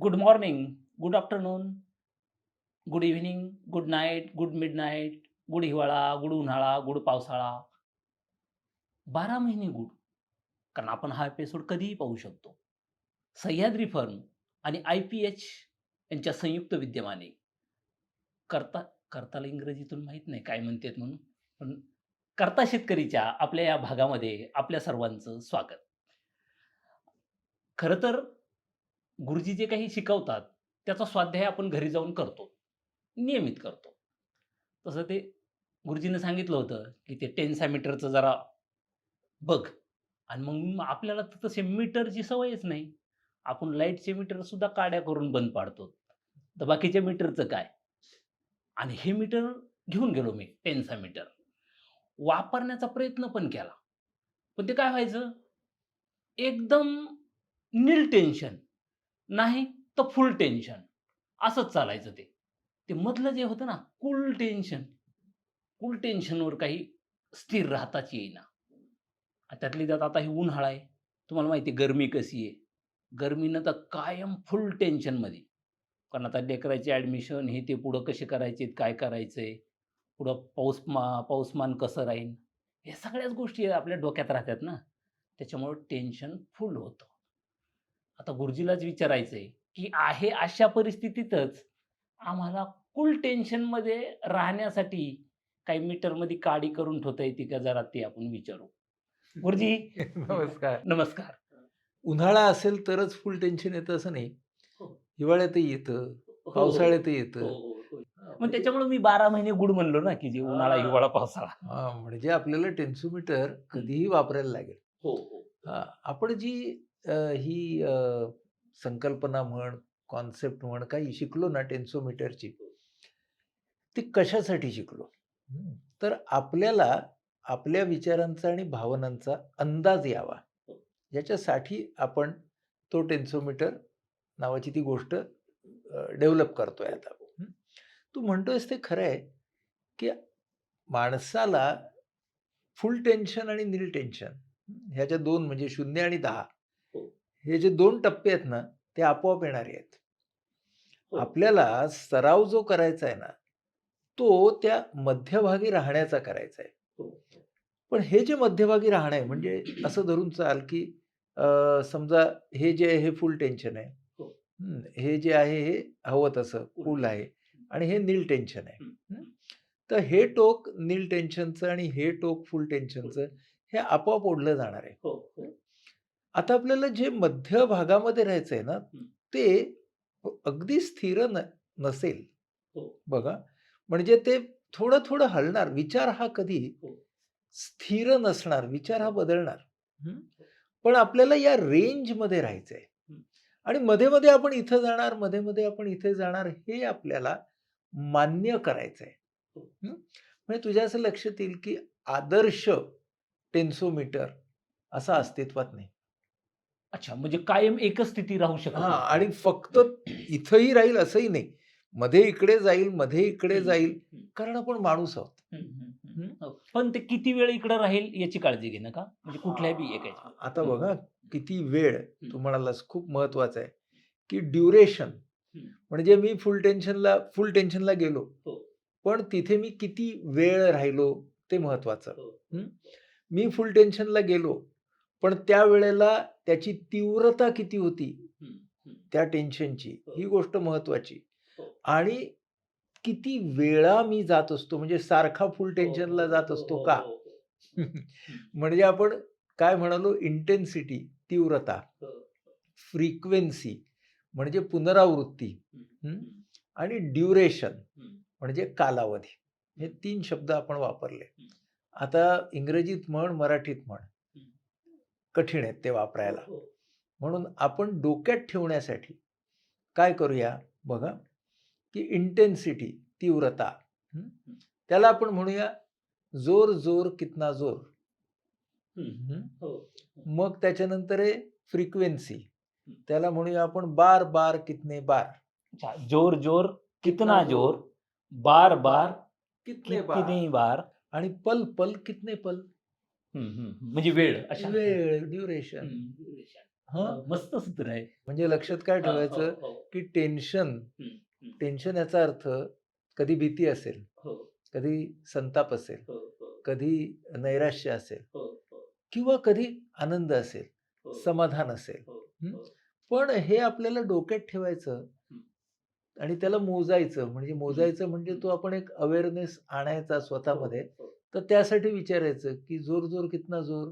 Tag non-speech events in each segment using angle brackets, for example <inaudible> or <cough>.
Good morning good afternoon good evening good night good mid night good हिवाळा good उन्हाळा good पावसाळा. बारा महिने गुड कारण आपण हा एपिसोड कधीही पाहू शकतो. सह्याद्री फर्म आणि आय पी एच यांच्या संयुक्त विद्यमाने. करता करताला इंग्रजीतून माहीत नाही काय म्हणतात म्हणून पण करता शेतकरीच्या आपल्या या भागामध्ये आपल्या सर्वांचं स्वागत. खरं तर गुरुजी जे काही शिकवतात त्याचा स्वाध्याय आपण घरी जाऊन करतो. नियमित करतो. तसं ते गुरुजीनं सांगितलं होतं की ते टेन्सा मीटरचं जरा बघ. आणि मग आपल्याला तर तसे मीटरची सवयच नाही. आपण लाईटचे मीटर सुद्धा काड्या करून बंद पाडतो. तर बाकीच्या मीटरचं काय? आणि हे मीटर घेऊन गेलो मी टेन्सा मीटर. वापरण्याचा प्रयत्न पण केला. पण ते काय व्हायचं? एकदम निल टेन्शन नाही तर फुल टेन्शन असंच चालायचं ते. ते मधलं जे होतं ना कुल टेन्शन कुल टेन्शनवर काही स्थिर राहताच येईना. त्यातली जात आता ही उन्हाळा आहे. तुम्हाला माहिती आहे गरमी कशी आहे. गरमीनं तर कायम फुल टेन्शनमध्ये कारण आता लेकराचे ॲडमिशन हे ते पुढं कसे करायचे काय करायचं? आहे पुढं पाऊस मा पाऊसमान कसं राहील या सगळ्याच गोष्टी आपल्या डोक्यात राहतात ना. त्याच्यामुळं टेन्शन फुल होतं. आता गुरुजीलाच विचारायचं आहे की आहे अशा परिस्थितीतच आम्हाला कुल टेन्शनमध्ये राहण्यासाठी काही मीटरमध्ये काडी करून ठेवता येते का जरा ते आपण विचारू. गुरुजी <laughs> नमस्कार. नमस्कार. उन्हाळा असेल तरच फुल टेन्शन येतं असं नाही. हो. हिवाळ्यातही येतं हो, पावसाळ्यातही हो, येतं. हो, हो. मग त्याच्यामुळे मी बारा महिने गुड म्हणलो ना की जे उन्हाळा. हिवाळा पावसाळा. म्हणजे आपल्याला टेन्सोमीटर कधीही वापरायला लागेल. आपण जी ही अ, संकल्पना म्हण कॉन्सेप्ट म्हण काही शिकलो ना टेन्सोमीटरची. ती कशासाठी शिकलो? हम्म, तर आपल्याला आपल्या विचारांचा आणि भावनांचा अंदाज यावा. याच्यासाठी आपण तो टेन्सोमीटर नावाची ती गोष्ट डेव्हलप करतोय आता. हं. तू म्हणतोयस ते खरं आहे की माणसाला फुल टेन्शन आणि निल टेन्शन ह्याच्या दोन म्हणजे शून्य आणि दहा. हो. जे दोन टप्पे आहेत ना ते आपोआप येणारे आहेत हो. आपल्याला सराव जो करायचा आहे ना तो त्या मध्यभागी राहण्याचा करायचा आहे हो. पण हे जे मध्यभागी राहणं आहे म्हणजे असं धरून चाल की समजा हे जे आहे हे फुल टेन्शन आहे हो. हं, जे आहे हे हवं तसं कूल आहे आणि हे नील टेन्शन आहे. तर हे टोक नील टेन्शनचं आणि हे टोक फुल टेन्शनचं हे आपोआप ओढलं जाणार आहे आता आपल्याला जे मध्य भागामध्ये राहायचं आहे ना हं. ते अगदी स्थिर न नसेल हो. बघा म्हणजे ते थोडं थोडं हलणार विचार हा कधी हो. स्थिर नसणार विचार हा बदलणार हं? पण आपल्याला या रेंजमध्ये राहायचं आहे हं. आणि मध्ये मध्ये आपण इथं जाणार मध्ये मध्ये आपण इथे जाणार हे आपल्याला मान्य करायचं आहे हो. हं? म्हणजे तुझ्या असं लक्षात येईल की आदर्श टेन्सोमीटर असा अस्तित्वात नाही अच्छा म्हणजे कायम एकच स्थिती राहू शकत हा नाही. आणि फक्त इथंही राहील असंही नाही मध्ये इकडे जाईल मध्ये इकडे जाईल कारण आपण माणूस आहोत हं. पण ते किती वेळ इकडे राहील याची काळजी घेणं का म्हणजे कुठल्याही बी एकाची आता बघा किती वेळ. तू म्हणालास खूप महत्वाचं आहे की ड्युरेशन. म्हणजे मी फुल टेन्शनला फुल टेन्शनला गेलो हो. पण तिथे मी किती वेळ राहिलो ते महत्वाचं हो. हं? मी फुल टेन्शनला गेलो पण त्या वेळेला त्याची तीव्रता किती होती हं, हं. त्या टेन्शनची ही हो. गोष्ट महत्वाची हो. आणि किती वेळा मी जात असतो म्हणजे सारखा फुल टेन्शनला जात असतो हो, का हो, हो, <laughs> म्हणजे आपण काय म्हणालो इंटेन्सिटी तीव्रता हो. फ्रिक्वेन्सी म्हणजे पुनरावृत्ती हं, हं? हं, आणि ड्युरेशन हं. म्हणजे कालावधी हे तीन शब्द आपण वापरले हं. आता इंग्रजीत म्हण मराठीत म्हण हं. कठीण आहेत ते वापरायला हो, हो. म्हणून आपण डोक्यात ठेवण्यासाठी काय करूया बघा की इंटेन्सिटी तीव्रता? त्याला आपण म्हणूया जोर जोर कितना जोर हं. मग त्याच्यानंतर आहे फ्रिक्वेन्सी. त्याला म्हणूया आपण बार बार कितने बार जोर जोर कितना जोर बार बार कितने बार आणि पल पल कितने पल. म्हणजे वेळ अशा. वेळ ड्युरेशन हं, मस्त सूत्र आहे. म्हणजे लक्षात काय हो, ठेवायचं हो, हो. की टेन्शन. टेन्शन याचा अर्थ कधी भीती असेल कधी संताप असेल कधी नैराश्य असेल किंवा कधी आनंद असेल समाधान असेल. पण हे आपल्याला डोक्यात ठेवायचं. आणि त्याला मोजायचं. म्हणजे मोजायचं म्हणजे तो आपण एक अवेअरनेस आणायचा स्वतःमध्ये हो, तर त्यासाठी विचारायचं की जोर जोर कितना जोर?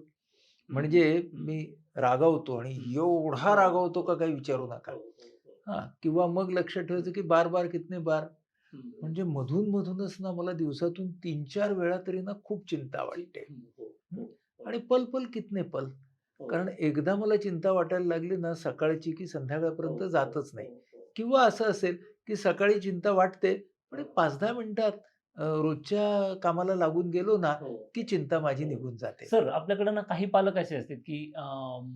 म्हणजे मी रागावतो आणि एवढा रागावतो का काही विचारू नका. हो, हो, हो. हा किंवा मग लक्षात ठेवायचं की बार बार? कितने बार म्हणजे मधून मधूनच ना मला दिवसातून तीन चार वेळा तरी ना खूप चिंता वाटते. आणि पल पल कितने पल. कारण एकदा मला चिंता वाटायला लागली ना सकाळची की संध्याकाळपर्यंत जातच नाही. किंवा असं असेल की सकाळी चिंता वाटते पण पाच दहा मिनिटात अ, रोजच्या कामाला लागून गेलो ना हो. की चिंता माझी निघून जाते. सर आपल्याकडे ना काही पालक असे असतात की अं,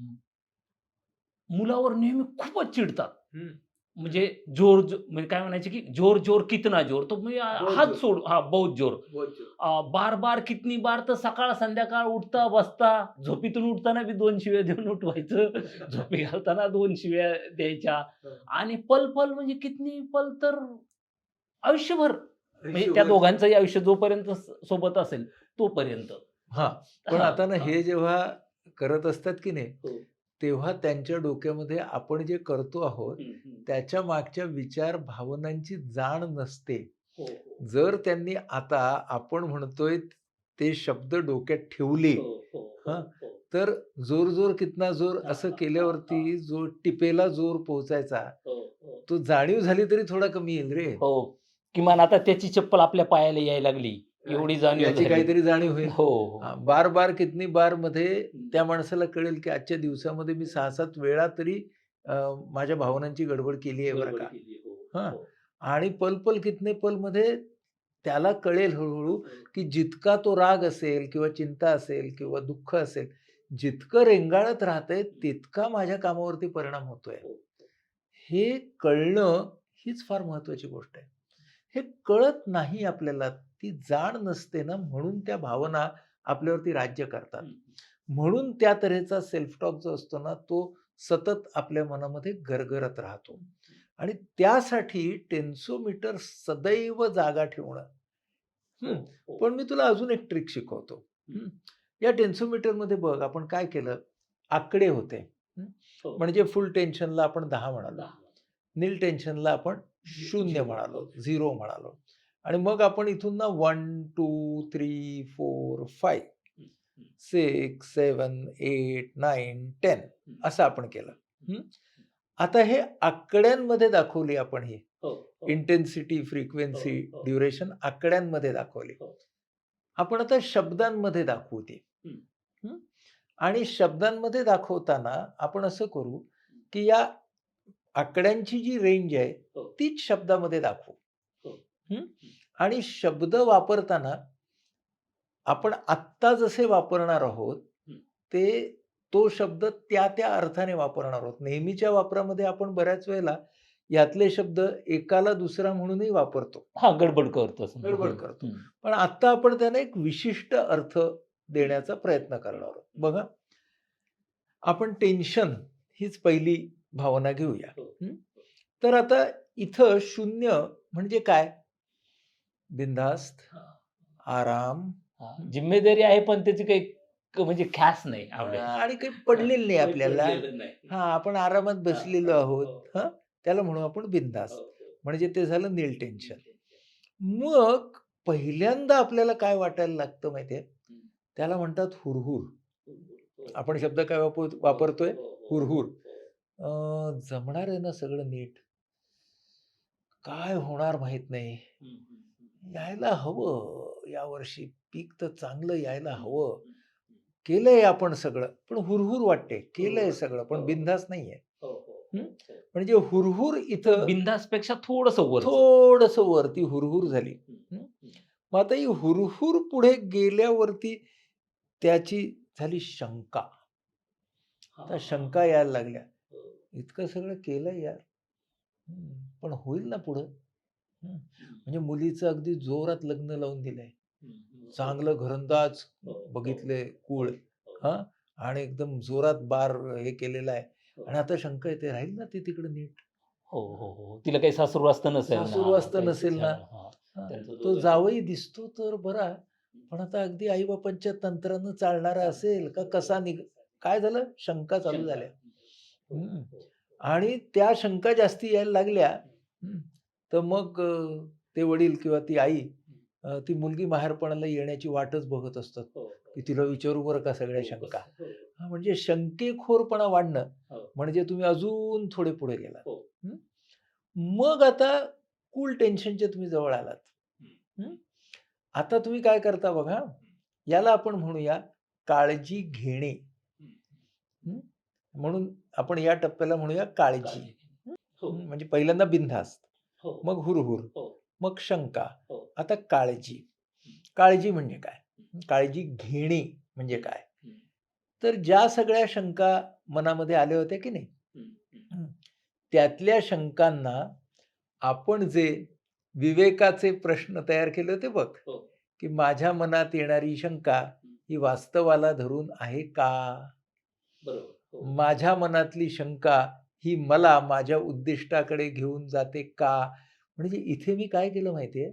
मुलावर नेहमी खूपच चिडतात. हम्म. म्हणजे जोर जो- म्हणजे काय म्हणायचे की जोर जोर कितना जोर. तो म्हणजे बहुत हात जोर. सोड हा बहुत जोर. अं, बार बार कितनी बार तर सकाळ संध्याकाळ उठता बसता झोपीतून उठताना बी दोन शिव्या देऊन उठवायचं. <laughs> झोपी घालताना दोन शिव्या द्यायच्या. आणि पल पल म्हणजे कितनी पल तर आयुष्यभर म्हणजे त्या दोघांचंही आयुष्य जोपर्यंत सोबत असेल तोपर्यंत हा पण आता ना हा. जेव्हा करत असतात की नाही हो. तेव्हा त्यांच्या डोक्यामध्ये आपण जे करतो आहोत. त्याच्या मागच्या विचार भावनांची जाण नसते हो, हो. जर त्यांनी आता आपण म्हणतोय ते शब्द डोक्यात ठेवले हो. तर जोर जोर कितना जोर असं केल्यावरती जो टिपेला जोर पोहोचायचा. तो जाणीव झाली तरी थोडा कमी येईल रे हो किमान आता त्याची चप्पल आपल्या पायाला यायला लागली एवढी जाणीव याची झाली. काहीतरी जाणीव होईल. हो. हा, बार बार कितनी बारमध्ये त्या माणसाला कळेल की आजच्या दिवसामध्ये मी सहा सात वेळा तरी अं, माझ्या भावनांची गडबड केली आहे बरं का? केली, हो, हा. हो. आणि पल पल कितने पलमध्ये त्याला कळेल हळूहळू की जितका तो राग असेल किंवा चिंता असेल किंवा दुःख असेल जितकं रेंगाळत राहतंय तितका माझ्या कामावरती परिणाम होतोय. हो, हे कळणं हीच फार महत्वाची गोष्ट आहे. हे कळत नाही आपल्याला ती जाण नसते ना म्हणून त्या भावना आपल्यावरती राज्य करतात. म्हणून त्या तऱ्हेचा सेल्फ टॉक जो असतो ना तो सतत आपल्या मनामध्ये गरगरत राहतो आणि त्यासाठी टेन्सोमीटर सदैव जागा ठेवणं हम्म. हो. पण मी तुला अजून एक ट्रिक शिकवतो. या टेन्सोमीटरमध्ये बघ आपण काय केलं आकडे होते. हो. म्हणजे फुल टेन्शनला आपण दहा म्हणालो. नील टेन्शनला आपण शून्य. म्हणालो झिरो म्हणालो आणि मग आपण इथून ना वन टू थ्री फोर हम्म. Six seven eight nine ten. असं आपण केलं. आता हे आकड्यांमध्ये दाखवली आपण ही. Intensity frequency. ड्युरेशन आकड्यांमध्ये दाखवली हो. आपण आता शब्दांमध्ये दाखवू ती? आणि शब्दांमध्ये दाखवताना आपण असं करू की या आकड्यांची जी रेंज आहे हो. तीच शब्दामध्ये दाखवू हो. आणि शब्द वापरताना आपण आत्ता जसे वापरणार आहोत. ते तो शब्द त्या त्या अर्थाने वापरणार आहोत नेहमीच्या वापरामध्ये आपण बऱ्याच वेळेला यातले शब्द एकाला दुसरा म्हणूनही वापरतो हा गडबड करतो. गडबड करतो. पण आता आपण त्याला एक विशिष्ट अर्थ देण्याचा प्रयत्न करणार आहोत बघा आपण टेन्शन हीच पहिली भावना घेऊया. हो. तर आता इथं शून्य म्हणजे काय? बिनधास्त हा. आराम. जिम्मेदारी आहे पण त्याची काही म्हणजे ख्यास नाही आणि काही पडलेलं नाही आपल्याला. हा आपण आरामात बसलेलो आहोत. हो. हा? त्याला म्हणू आपण बिनधास्त. हो. म्हणजे ते झालं नील टेन्शन. मग पहिल्यांदा आपल्याला काय वाटायला लागतं माहितीये. त्याला म्हणतात हुरहुर. आपण शब्द काय वापर वापरतोय? हो, हुरहुर. अं, जमणार आहे ना सगळं नीट? काय होणार माहीत नाही. यायला हवं. यावर्षी पीक तर चांगलं यायला हवं. केलंय आपण सगळं पण हुरहुर वाटते. केलंय हुरहुर. सगळं पण हो. बिंदास नाहीये. हो, हो. म्हणजे हुरहुर इथं बिनधास्त पेक्षा थोडस वर थोडस वरती हुरहुर झाली. मग आता ही हुरहुर पुढे गेल्यावरती त्याची झाली शंका. आता शंका यायला लागल्या. इतकं सगळं केलंय यार पण होईल ना पुढं म्हणजे मुलीचं अगदी जोरात लग्न लावून दिलंय चांगलं घरंदाज बघितले कुळ हा आणि एकदम जोरात बार हे केलेलं आहे आणि आता शंका येते राहील ना ते तिकडे नीट हो हो हो तिला काही सासूरवास्त नसेल ना. सासूरवास्त काही नसेल ना. हा. हा, तो जावई दिसतो तर बरा पण आता अगदी आईबापांच्या तंत्रानं चालणारा असेल का कसा निघ काय झालं शंका चालू. झाल्या हो. हो. आणि त्या शंका जास्ती यायला लागल्या तर मग ते वडील किंवा ती आई ती मुलगी माहेरपणाला येण्याची वाटच बघत असतात हो. की तिला विचारू बरं का सगळ्या हो, शंका हो. हा, म्हणजे शंकेखोरपणा वाढणं हो. म्हणजे तुम्ही अजून थोडे पुढे गेलात हो. हं? मग आता कूल टेन्शनच्या तुम्ही जवळ आलात हं? आता तुम्ही काय करता बघा याला आपण म्हणूया काळजी घेणे हं? म्हणून आपण या टप्प्याला म्हणूया काळजी. हो. म्हणजे पहिल्यांदा बिनधास्त हो. मग हुरहुर हो. मग शंका. आता काळजी काळजी म्हणजे काय काळजी घेणे म्हणजे काय. तर ज्या सगळ्या शंका मनामध्ये आल्या होत्या की नाही. त्यातल्या शंकांना आपण जे विवेकाचे प्रश्न तयार केले होते बघ. की माझ्या मनात येणारी शंका ही वास्तवाला धरून आहे का बरोबर. माझ्या मनातली शंका ही मला माझ्या उद्दिष्टाकडे घेऊन जाते का? म्हणजे इथे मी काय केलं माहितीये?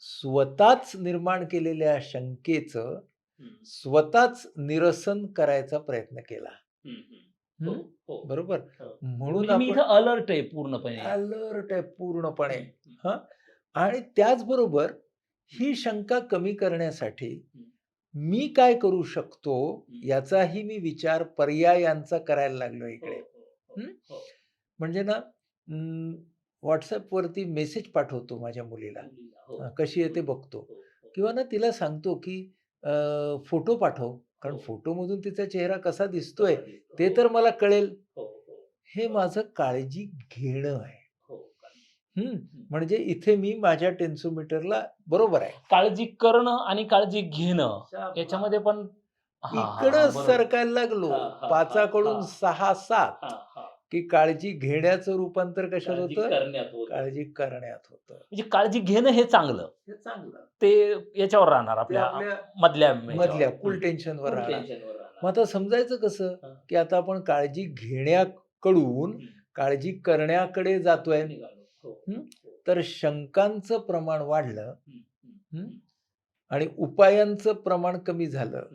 स्वतःच निर्माण केलेल्या शंकेचं हं, स्वतःच निरसन करायचा प्रयत्न केला. हं, हं. हो, हं? हो. बरोबर? हो. म्हणून म्हणजे अलर्ट आहे पूर्णपणे. अलर्ट आहे पूर्णपणे. हं, हा. आणि त्याचबरोबर ही शंका कमी करण्यासाठी मी काय करू शकतो याचाही मी विचार पर्यायांचा करायला लागलो हो, इकडे. हो, हं? म्हणजे ना व्हॉट्सअपवरती मेसेज पाठवतो माझ्या मुलीला. कशी आहे ते बघतो. किंवा ना तिला सांगतो की फोटो पाठव. कारण. फोटोमधून तिचा चेहरा कसा दिसतोय ते तर मला कळेल. हो, माझं काळजी घेणं आहे. म्हणजे इथे मी माझ्या टेन्सोमीटरला बरोबर आहे काळजी करणं आणि काळजी घेणं याच्यामध्ये पण इकडं. सरकायला लागलो पाचाकडून. सहा सात. की काळजी घेण्याचं रूपांतर कशात होतं. काळजी करण्यात होतं म्हणजे काळजी घेणं हे चांगलं हे चांगलं ते याच्यावर राहणार आपल्या मधल्या मधल्या. कुल टेन्शनवर राहणार tension वर राहणार. मग आता समजायचं कसं. की आता आपण काळजी घेण्याकडून. काळजी करण्याकडे जातोय? तर शंकांचं प्रमाण वाढलं? आणि उपायांचं प्रमाण कमी झालं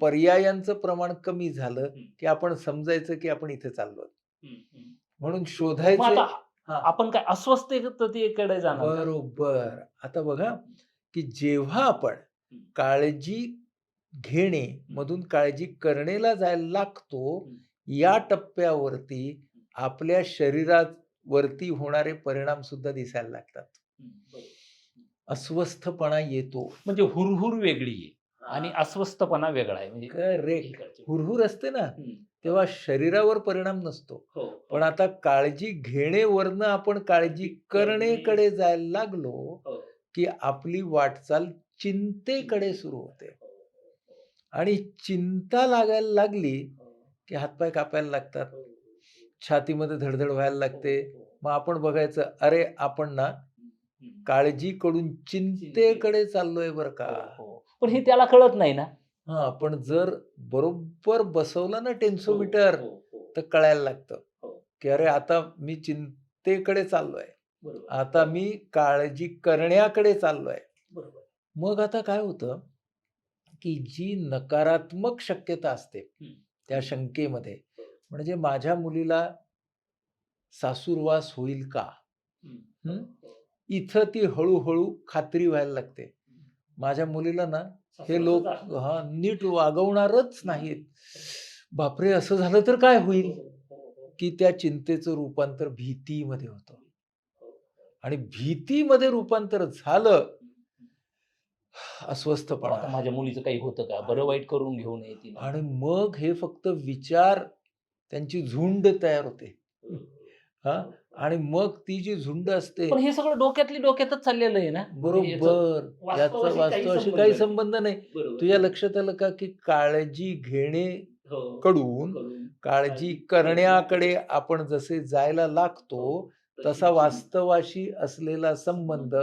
पर्यायांचं प्रमाण कमी झालं की आपण समजायचं की आपण इथे चाललो. म्हणून शोधायचे हा. आपण काय अस्वस्थतेकडे जाणार? बरोबर. आता बघा की जेव्हा आपण काळजी घेणे मधून काळजी करणेला जायला लागतो या टप्प्यावरती आपल्या शरीरावरती होणारे परिणाम सुद्धा दिसायला लागतात. अस्वस्थपणा येतो. म्हणजे हुरहुर वेगळी आहे आणि अस्वस्थपणा वेगळा आहे. म्हणजे करेक्ट. हुरहुर असते ना. तेव्हा शरीरावर परिणाम नसतो. हो. पण आता काळजी घेणेवरनं आपण काळजी करणेकडे जायला लागलो हो. की आपली वाटचाल चिंतेकडे सुरू होते. हो, आणि चिंता लागायला लागली की हातपाय कापायला लागतात. छातीमध्ये धडधड व्हायला लागते हो, हो. मग आपण बघायचं अरे आपण ना. काळजीकडून चिंतेकडे चाललोय बरं का हो, हो. पण हे त्याला कळत नाही ना हा पण जर बरोबर बसवलं ना टेन्सोमीटर हो, हो, तर कळायला लागतं हो. की अरे आता मी चिंतेकडे चाललोय. आता मी काळजी करण्याकडे चाललोय. मग आता काय होतं की जी नकारात्मक शक्यता असते. त्या शंकेमध्ये म्हणजे माझ्या मुलीला सासूरवास होईल का. इथं ती हळूहळू खात्री व्हायला लागते. माझ्या मुलीला ना हे लोक हा नीट वागवणारच नाहीत बापरे असं झालं तर काय होईल. की त्या चिंतेचं रूपांतर भीतीमध्ये होतं. आणि भीतीमध्ये रूपांतर झालं अस्वस्थपणा. माझ्या मुलीचं काही होतं का? बरं वाईट करून घेऊ नये आणि मग हे फक्त विचार त्यांची झुंड तयार होते. हा? आणि मग ती जी झुंड असते पण हे सगळं डोक्यातली डोक्यातच चाललेलं आहे ना? याचं- बरोबर. याचा वास्तवाशी काही संबंध काही नाही. संबंध नाही. बरोबर. तुझ्या लक्षात आलं का की काळजी घेणे हो. कडून काळजी करण्याकडे आपण जसे जायला लागतो तसा वास्तवाशी असलेला संबंध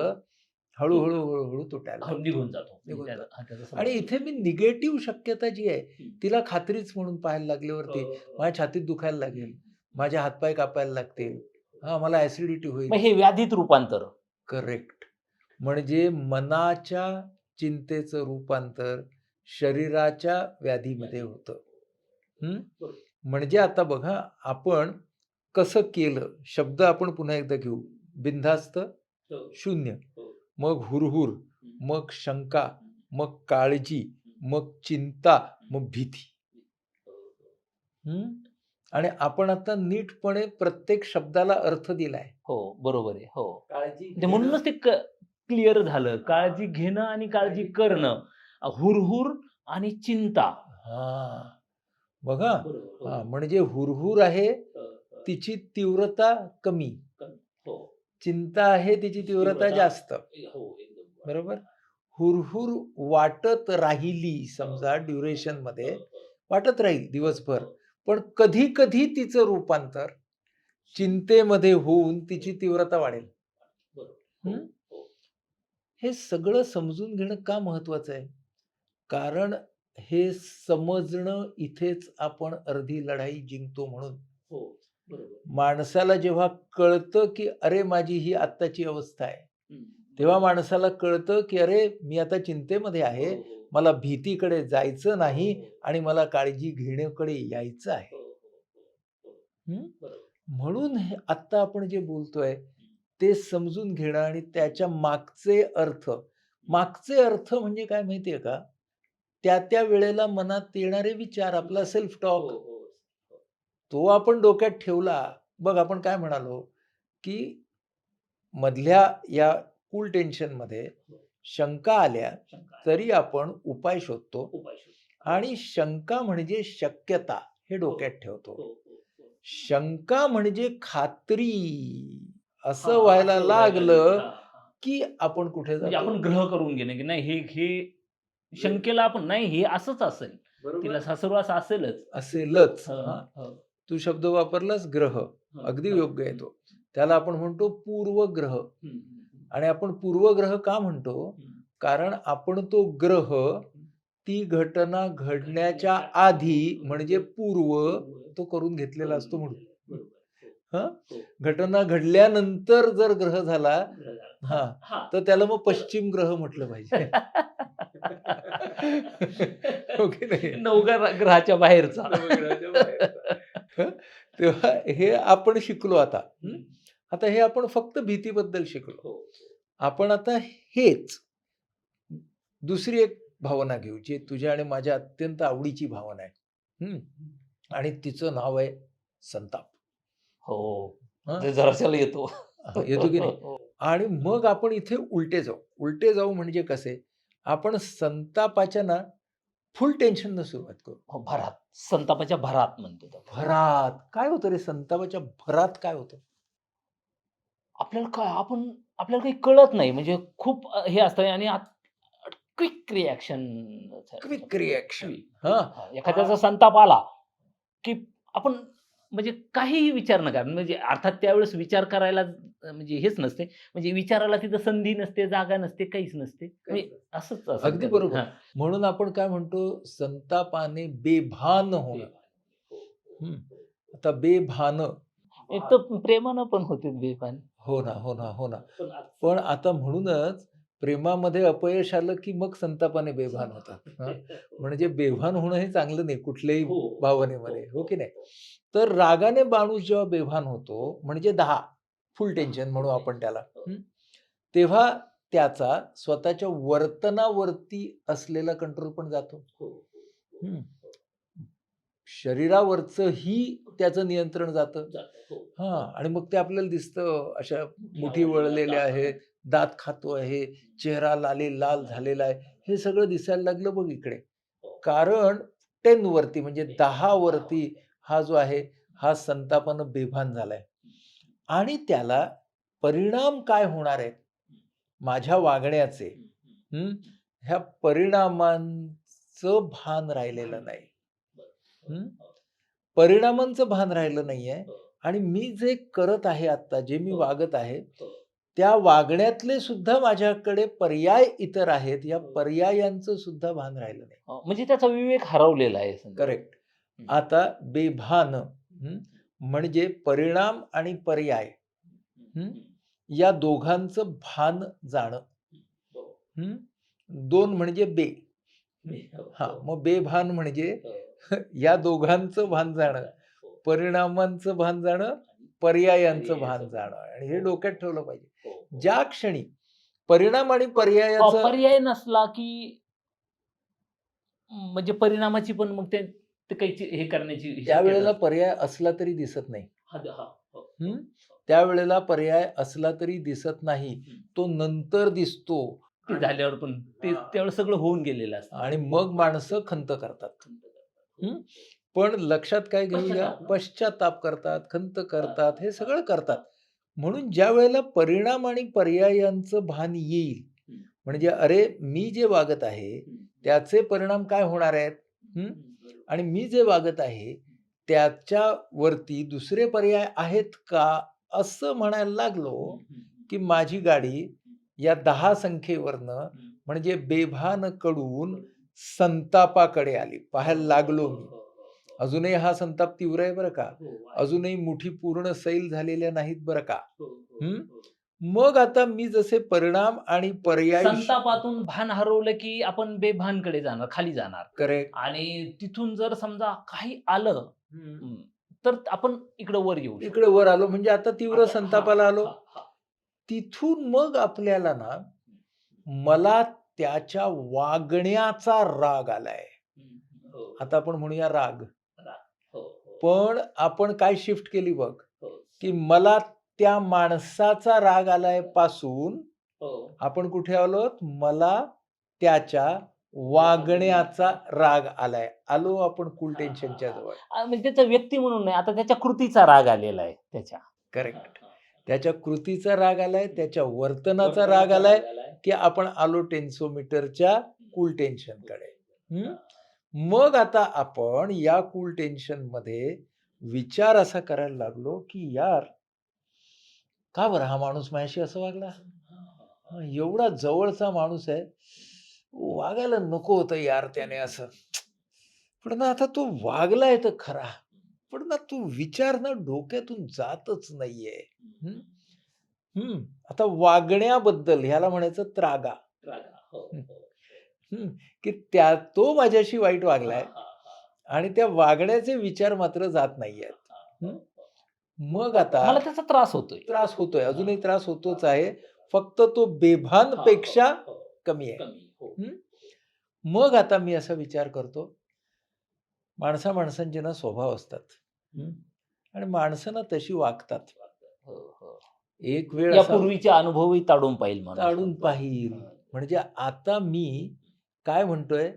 हळूहळू हळूहळू तुटायला हो. निघून जातो त्याचा- जातो. हा. आणि इथे मी निगेटिव्ह शक्यता जी आहे हम्म. तिला खात्रीच म्हणून पाहायला लागल्यावरती हो, हो. माझ्या छातीत दुखायला लागेल माझे हातपाय कापायला लागतील हा मला ऍसिडिटी होईल हे व्याधीत रूपांतर करेक्ट म्हणजे मनाच्या चिंतेचं रूपांतर शरीराच्या व्याधीमध्ये होतं हं? बरोबर. म्हणजे आता बघा आपण कसं केलं शब्द आपण पुन्हा एकदा घेऊ बिनधास्त शून्य मग हुरहुर मग शंका मग काळजी मग चिंता मग भीती. हं? आणि आपण आता नीटपणे प्रत्येक शब्दाला अर्थ दिलाय. हो बरोबर आहे. हो. काळजी ते म्हणूनच ते क्लिअर झालं. काळजी घेणं आणि काळजी करणं. हुरहुर आणि चिंता. हा. बघा. म्हणजे हुरहुर आहे तिची तीव्रता कमी. हो. चिंता आहे तिची तीव्रता जास्त. बरोबर. हुरहुर वाटत राहिली समजा ड्युरेशनमध्ये. वाटत राहील दिवसभर. पण कधी कधी तिचं रूपांतर चिंतेमध्ये होऊन तिची तीव्रता वाढेल. हं? हे सगळं समजून घेणं का महत्वाचं आहे? कारण हे समजणं इथेच आपण अर्धी लढाई जिंकतो म्हणून. माणसाला जेव्हा कळतं की अरे माझी ही आत्ताची अवस्था आहे तेव्हा माणसाला कळतं की अरे मी आता चिंतेमध्ये आहे मला भीतीकडे जायचं नाही आणि मला काळजी घेण्याकडे यायचं आहे. हं? म्हणून हे आत्ता आपण जे बोलतोय ते समजून घेणं आणि त्याच्या मागचे अर्थ मागचे अर्थ म्हणजे काय माहितीये का? त्या त्या वेळेला मनात येणारे विचार आपला सेल्फ टॉक तो आपण डोक्यात ठेवला बघ आपण काय म्हणालो की मधल्या या कूल टेन्शनमध्ये शंका आल्या तरी आपण उपाय शोधतो आणि शंका म्हणजे शक्यता हे डोक्यात ठेवतो. शंका म्हणजे खात्री असं व्हायला लागलं की आपण कुठे म्हणजे आपण ग्रह करून घेणे की नाही हे हे शंकेला आपण नाही हे असंच असेल. तिला सासरवास असेलच. असेलच. हं, हा. हं, तू शब्द वापरलास ग्रह. हं, अगदी हं, योग्य आहे हं, तो. त्याला आपण म्हणतो पूर्वग्रह. हं, हं, आणि आपण पूर्वग्रह का म्हणतो? हं, कारण आपण तो ग्रह ती घटना घडण्याच्या आधी म्हणजे पूर्व तो करून घेतलेला असतो म्हणून. हं? हो. घटना घडल्यानंतर जर ग्रह झाला हा. हा. तर त्याला मग पश्चिम ग्रह म्हटलं पाहिजे. <laughs> हो की नाही? नवग्रहाच्या बाहेरचा. <laughs> तेव्हा हे आपण शिकलो आता? आता हे आपण फक्त भीतीबद्दल शिकलो. हो. आपण आता हेच दुसरी एक भावना घेऊ जी तुझ्या आणि माझ्या अत्यंत आवडीची भावना आहे? आणि तिचं नाव आहे संताप. हो. जराशाला येतो. हा, येतो की नाही? हो. आणि मग आपण इथे उलटे जाऊ. उलटे जाऊ म्हणजे कसे? आपण संतापाच्या ना फुल टेन्शन न सुरुवात करू. हो, भरात. संतापाच्या भरात म्हणतो तो. भरात. काय होतं रे? संतापाच्या भरात काय होतं? आपल्याला काय आपण आपल्याला काही कळत नाही. म्हणजे खूप अ, हे असतं आणि क्विक रिॲक्शन. Quick reaction. हा. एखाद्याचा संताप आला की आपण म्हणजे काहीही विचार न करा म्हणजे अर्थात त्यावेळेस विचार करायला म्हणजे हेच नसते. म्हणजे विचाराला तिथं संधी नसते जागा नसते काहीच नसते. म्हणजे असंच असं अगदी बरोबर. म्हणून आपण काय म्हणतो संतापाने बेभान होणं. हं. आता बेभान. एक तर प्रेमानं पण होते बेपान हो ना हो ना हो ना. पण आता म्हणूनच प्रेमामध्ये अपयश आलं की मग संतापाने बेभान होतात. हं. <laughs> म्हणजे बेभान होणं हे चांगलं नाही कुठल्याही हो. भावनेमध्ये. हो की नाही? तर रागाने माणूस जेव्हा बेभान होतो म्हणजे दहा फुल टेन्शन म्हणू आपण त्याला. हं? तेव्हा त्याचा स्वतःच्या वर्तनावरती असलेला कंट्रोल पण जातो. हं. शरीरावरचं ही त्याचं नियंत्रण जातं. हा. आणि मग ते आपल्याला दिसतं अशा मुठी वळलेल्या आहेत दात खातो आहे चेहरा लाले लाल झालेला आहे हे सगळं दिसायला लागलं बघ इकडे. कारण टेन वरती म्हणजे दहा वरती. हा जो आहे हा संतापानं बेभान झालाय आणि त्याला परिणाम काय होणार आहेत माझ्या वागण्याचे? ह्या परिणामांचं भान राहिलेलं नाही? परिणामांचं भान राहिलं नाहीये आणि मी जे करत आहे आता जे मी वागत आहे त्या वागण्यातले सुद्धा माझ्याकडे पर्याय इतर आहेत या पर्यायांचं सुद्धा भान राहिलं नाही म्हणजे त्याचा विवेक हरवलेला आहे. करेक्ट. आता बेभान हं, म्हणजे परिणाम आणि पर्याय हं? या दोघांचं भान जाणं. हो. हं? दोन म्हणजे बे. हो, हा मग बेभान म्हणजे या दोघांचं भान जाणं. परिणामांचं भान जाणं पर्यायांचं भान जाणं. आणि हे डोक्यात ठेवलं पाहिजे. ज्या क्षणी परिणाम आणि पर्यायाचं पर्याय नसला की म्हणजे परिणामाची पण मग ते ते काही हे करण्याची त्यावेळेला पर्याय असला तरी दिसत नाही असते. हा, हा, हो. हं? त्यावेळेला पर्याय असला तरी दिसत नाही हं. तो नंतर दिसतो ते झाल्यावर पण ते. त्यावेळेस सगळं होऊन गेलेलं असतं आणि मग माणसं खंत करतात हं? पण लक्षात काय घेऊया पश्चाताप. पश्चाताप करतात खंत करतात हे सगळं करतात म्हणून ज्या वेळेला परिणाम आणि पर्यायांचं भान येईल. म्हणजे अरे मी जे वागत आहे त्याचे परिणाम काय होणार आहेत हं? आणि मी जे वागत आहे त्याच्यावरती दुसरे पर्याय आहेत का असं म्हणायला लागलो की माझी गाडी या दहा संख्येवरनं म्हणजे बेभानकडून संतापाकडे आली पाहायला लागलो मी. अजूनही हा संताप तीव्र आहे बरं का? अजूनही मुठी पूर्ण सैल झालेल्या नाहीत बरं का? हं? मग आता मी जसे परिणाम आणि पर्याय संतापातून भान हरवलं की आपण बेभानकडे जाणार खाली जाणार. करेक्ट आणि तिथून जर समजा काही आलं हं, तर आपण इकडे वर येऊ. इकडे वर आलो म्हणजे आता तीव्र संतापाला आलो. तिथून मग आपल्याला ना मला त्याच्या वागण्याचा राग आलाय. हं, आता आपण म्हणूया राग. हो, हो, पण आपण काय शिफ्ट केली बघ? हो, की मला त्या माणसाचा राग आलायपासून हो. आपण कुठे आलो मला त्याच्या वागण्याचा राग आलाय. आलो आपण कुल टेन्शनच्या जवळ. म्हणजे त्याचा व्यक्ती म्हणून नाही आता त्याच्या कृतीचा राग आलेला आहे त्याच्या. करेक्ट त्याच्या कृतीचा राग आलाय त्याच्या वर्तनाचा राग आलाय की आपण आलो टेन्सोमीटरच्या कूल टेन्शनकडे? मग आता आपण या कूल टेन्शनमध्ये विचार असा करायला लागलो की यार का बरं हा माणूस माझ्याशी असं वागला? हा, एवढा जवळचा माणूस आहे. वागायला नको होतं यार त्याने असं. पण ना आता तो वागलाय तर खरा. पण ना तो विचार ना डोक्यातून जातच नाहीये. हं? हं. आता वागण्याबद्दल ह्याला म्हणायचं त्रागा. हं. की त्या तो माझ्याशी वाईट वागलाय आणि त्या वागण्याचे विचार मात्र जात नाहीयेत. हं? मग आता मला त्याचा त्रास होतोय. त्रास होतोय. अजूनही त्रास होतोच आहे. फक्त तो बेभानपेक्षा कमी आहे. हो. मग आता मी असा विचार करतो. माणसा माणसांचे ना स्वभाव असतात. हं? आणि माणसं ना तशी वागतात. हो, एक वेळ पूर्वीचे अनुभवही ताडून माणूस. ताडून पाहिल. म्हणजे आता मी काय म्हणतोय?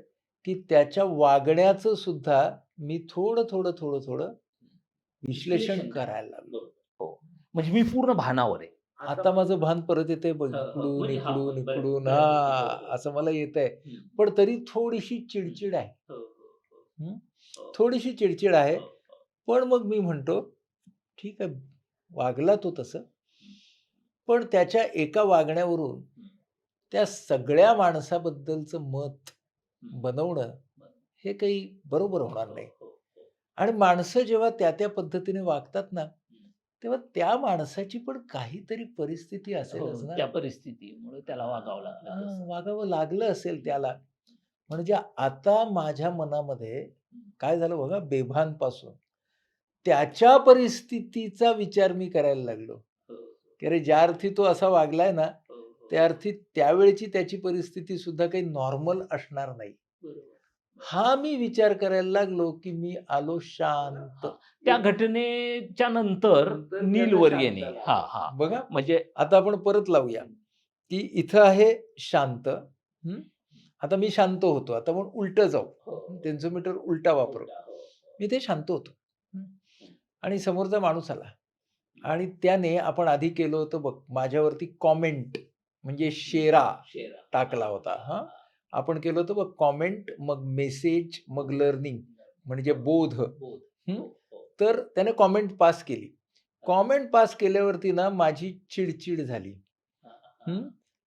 की त्याच्या वागण्याचं सुद्धा मी थोडं थोडं थोडं थोडं विश्लेषण. करायला लागलो. हो. म्हणजे मी पूर्ण भानावर आहे. आता माझं भान परत येते हा, हा. इकडून म्हणजे हा, इकडून इकडून हा. असं मला येत आहे पण तरी थोडीशी चिडचिड आहे. हं? थोडीशी चिडचिड आहे. पण मग मी म्हणतो ठीक आहे वागला तो तसं. पण त्याच्या एका वागण्यावरून त्या सगळ्या माणसाबद्दलचं मत बनवणं हे काही बरोबर होणार नाही. आणि माणसं जेव्हा त्या त्या पद्धतीने वागतात ना तेव्हा त्या माणसाची पण काहीतरी परिस्थिती असेलच हो, ना त्या परिस्थितीमुळे त्याला वागावं लागलं हा. वागावं लागलं असेल त्याला म्हणजे आता माझ्या मनामध्ये काय झालं बघा बेभानपासून त्याच्या परिस्थितीचा विचार मी करायला लागलो हो, की अरे ज्या अर्थी तो असा वागलाय ना हो, हो. त्या अर्थी त्यावेळची त्याची परिस्थिती सुद्धा काही नॉर्मल असणार नाही. हा मी विचार करायला लागलो की मी आलो शांत. त्या घटनेच्या नंतर नीलवर येणे हा हा. बघा म्हणजे आता आपण परत लावूया. की इथं आहे शांत. हं? आता मी शांत होतो. आता आपण उलट जाऊ. टेन्सोमीटर उलटा वापरू. मी ते शांत होतो. हं? आणि समोरचा माणूस आला. आणि त्याने आपण आधी केलं होतं बघ माझ्यावरती कॉमेंट म्हणजे शेरा. टाकला होता. हा. आपण केलं होतं बघ कॉमेंट मग मेसेज मग लर्निंग म्हणजे बोध बोध. हं? तर त्याने कॉमेंट पास केली कॉमेंट पास केल्यावरती ना माझी चिडचिड झाली?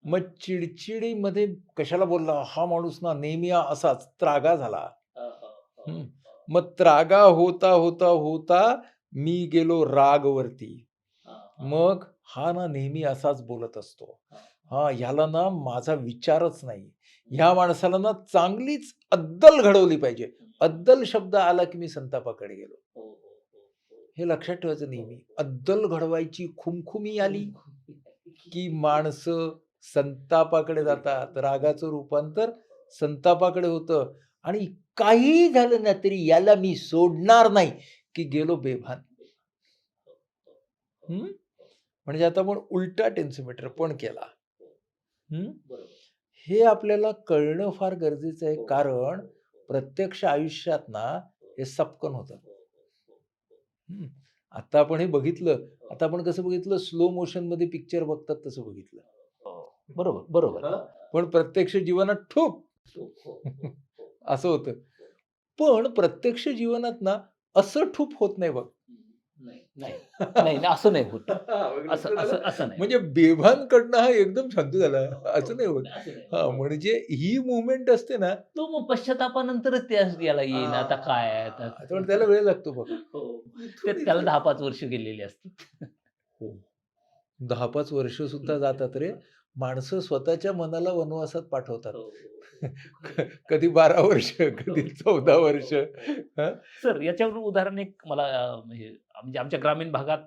मग चिडचिडीमध्ये कशाला बोलला हा माणूस ना नेहमी असाच त्रागा झाला हा, हा. मग त्रागा होता होता होता मी गेलो रागवरती. मग हा ना नेहमी असाच बोलत असतो हां. हा ह्याला ना माझा विचारच नाही ह्या माणसाला ना चांगलीच अद्दल घडवली पाहिजे. अद्दल शब्द आला की मी संतापाकडे गेलो. हो, हो, हो, हो. लक्षात ठेवायचं नेहमी अद्दल घडवायची खुमखुमी आली की माणसं संतापाकडे जातात रागाचं रूपांतर संतापाकडे होतं आणि काही झालं ना तरी याला मी सोडणार नाही की गेलो बेभान. हम्म? म्हणजे आता आपण उलटा टेन्सिमीटर पण केला. हम्म? हे आपल्याला कळणं फार गरजेचं आहे. हो. कारण प्रत्यक्ष आयुष्यात ना हे सपकन होतं. आता आपण हे बघितलं. आता आपण कसं बघितलं? स्लो मोशनमध्ये पिक्चर बघतात तसं बघितलं. हो. बरोबर बरोबर. पण प्रत्यक्ष जीवनात ठोक. हो, हो, हो, हो. <laughs> असं होतं. पण प्रत्यक्ष जीवनात ना असं ठूप होत नाही बघ. नाही. नाही असं नाही होत. <laughs> असं असं असं नाही. म्हणजे बेभान कडनं हा एकदम शांत झाला. असं नाही होत. असं नाही. हा म्हणजे ही मुवमेंट असते ना तो मग पश्चातापानंतरच त्या याला येईन आता काय आहे आता. पण त्याला वेळ लागतो बघ. <laughs> हो. ते त्याला दहा पाच वर्ष गेलेली असतात. हो. दहा पाच वर्ष सुद्धा जातात रे. माणसं स्वतःच्या मनाला वनवासात पाठवतात हो. <laughs> क- कधी बारा वर्ष कधी चौदा वर्ष हा? सर याच्यावरून उदाहरण एक मला म्हणजे आमच्या ग्रामीण भागात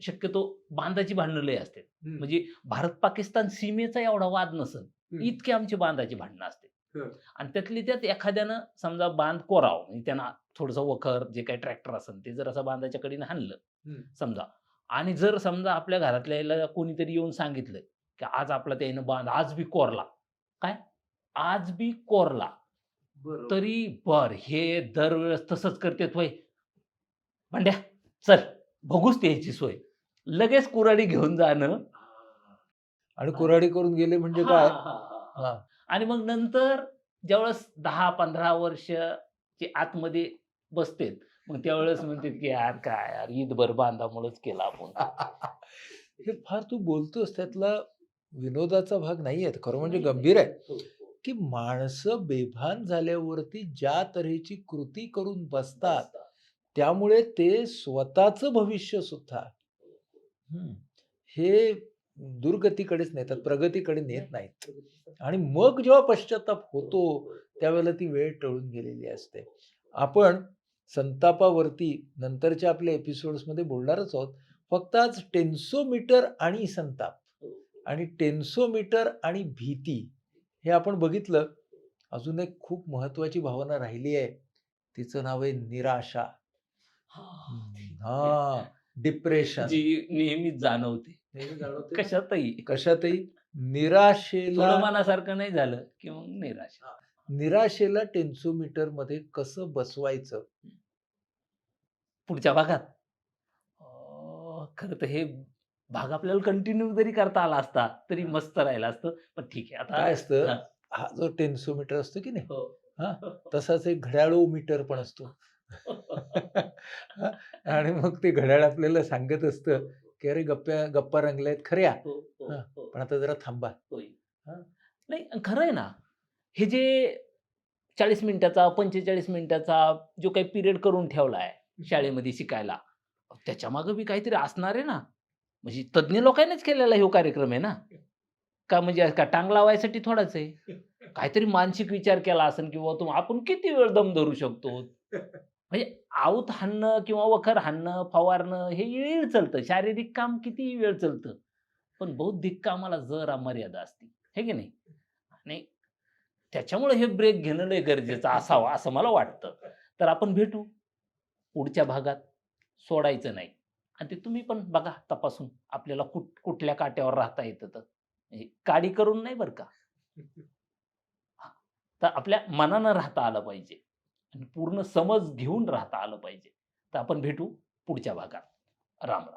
शक्यतो बांधाची भांडणं लय असते म्हणजे भारत पाकिस्तान सीमेचा एवढा वाद नसल. इतके आमचे बांधाची भांडणं असते हं. आणि त्यातली त्यात एखाद्यानं समजा बांध कोराव म्हणजे त्यांना थोडंसं वखर जे काही ट्रॅक्टर असेल ते जर असं बांधाच्या कडीनं हाणलं. समजा आणि जर समजा आपल्या घरातल्याला कोणीतरी येऊन सांगितलं की आज आपला त्यानं बांध आज बी कोरला. काय? आज बी कोरला. तरी बर हे दरवेळेस तसंच करतेत वय भांड्या चल बघूच त्याची सोय. लगेच कुराडी घेऊन जाणं. आणि कुऱ्हाडी करून गेले म्हणजे काय. आणि मग नंतर ज्यावेळेस दहा पंधरा वर्ष चे आतमध्ये बसतेत मग त्यावेळेस म्हणतात की यार काय यार ईदभर बांधामुळेच केला आपण. <laughs> हे फार तू बोलतोस त्यातला विनोदाचा भाग नाही आहे खरं म्हणजे गंभीर आहे. हो, की माणसं बेभान झाल्यावरती ज्या तऱ्हेची कृती करून बसतात त्यामुळे ते स्वतःचं भविष्य सुद्धा हे दुर्गतीकडेच नेतात प्रगतीकडे नेत नाहीत. आणि मग जेव्हा पश्चाताप होतो त्यावेळेला ती वेळ टळून गेलेली असते. आपण संतापावरती नंतरच्या आपल्या एपिसोड्समध्ये बोलणारच आहोत. फक्त आज टेन्सोमीटर आणि संताप. आणि टेन्सोमीटर आणि भीती हे आपण बघितलं. अजून एक खूप महत्वाची भावना राहिली आहे. तिचं नाव आहे निराशा. हा डिप्रेशन. जी नेहमीच जाणवते. कशातही. कशातही. निराशेला मनासारखं नाही झालं की मग निराशा. निराशेला टेन्सोमीटरमध्ये कसं बसवायचं? पुढच्या भागात. खरं तर हे भाग आपल्याला कंटिन्यू जरी करता आला असता तरी मस्त राहिला असतं पण ठीक आहे काय आता असतं हा. हा जो टेन्सोमीटर असतो की नाही हो. हा. <laughs> तसाच एक घड्याळोमीटर पण असतो हा, आणि मग ते घड्याळ आपल्याला सांगत असतं की अरे गप्प्या गप्पा रंगल्या आहेत खऱ्या हो, हो, हा. हो. पण आता जरा थांबा. हा. नाही खरं आहे ना हे जे चाळीस मिनिटाचा पंचेचाळीस मिनिटाचा जो काही पिरियड करून ठेवला आहे शाळेमध्ये शिकायला त्याच्या मागं बी काहीतरी असणार आहे ना म्हणजे तज्ज्ञ लोकांनीच केलेला हा कार्यक्रम आहे ना? का म्हणजे का टांग लावायसाठी थोडाच आहे? काहीतरी मानसिक विचार केला असेल किंवा तुम आपण किती वेळ दम धरू शकतो? म्हणजे आऊत हाणणं किंवा वखर हाणणं फवारणं हे वेळ चालतं. शारीरिक काम किती वेळ चालतं? पण बौद्धिक कामाला जरा मर्यादा असते. हे की नाही? आणि त्याच्यामुळे हे ब्रेक घेणं लय गरजेचं असावं असं मला वाटतं. तर आपण भेटू. पुढच्या भागात सोडायचं नाही. आणि ते तुम्ही पण बघा तपासून आपल्याला कुठ कुठल्या काट्यावर राहता येतं तर. काडी करून नाही बरं का? हा. तर आपल्या मनानं राहता आलं पाहिजे. आणि पूर्ण समज घेऊन राहता आलं पाहिजे. तर आपण भेटू पुढच्या भागात. राम राम.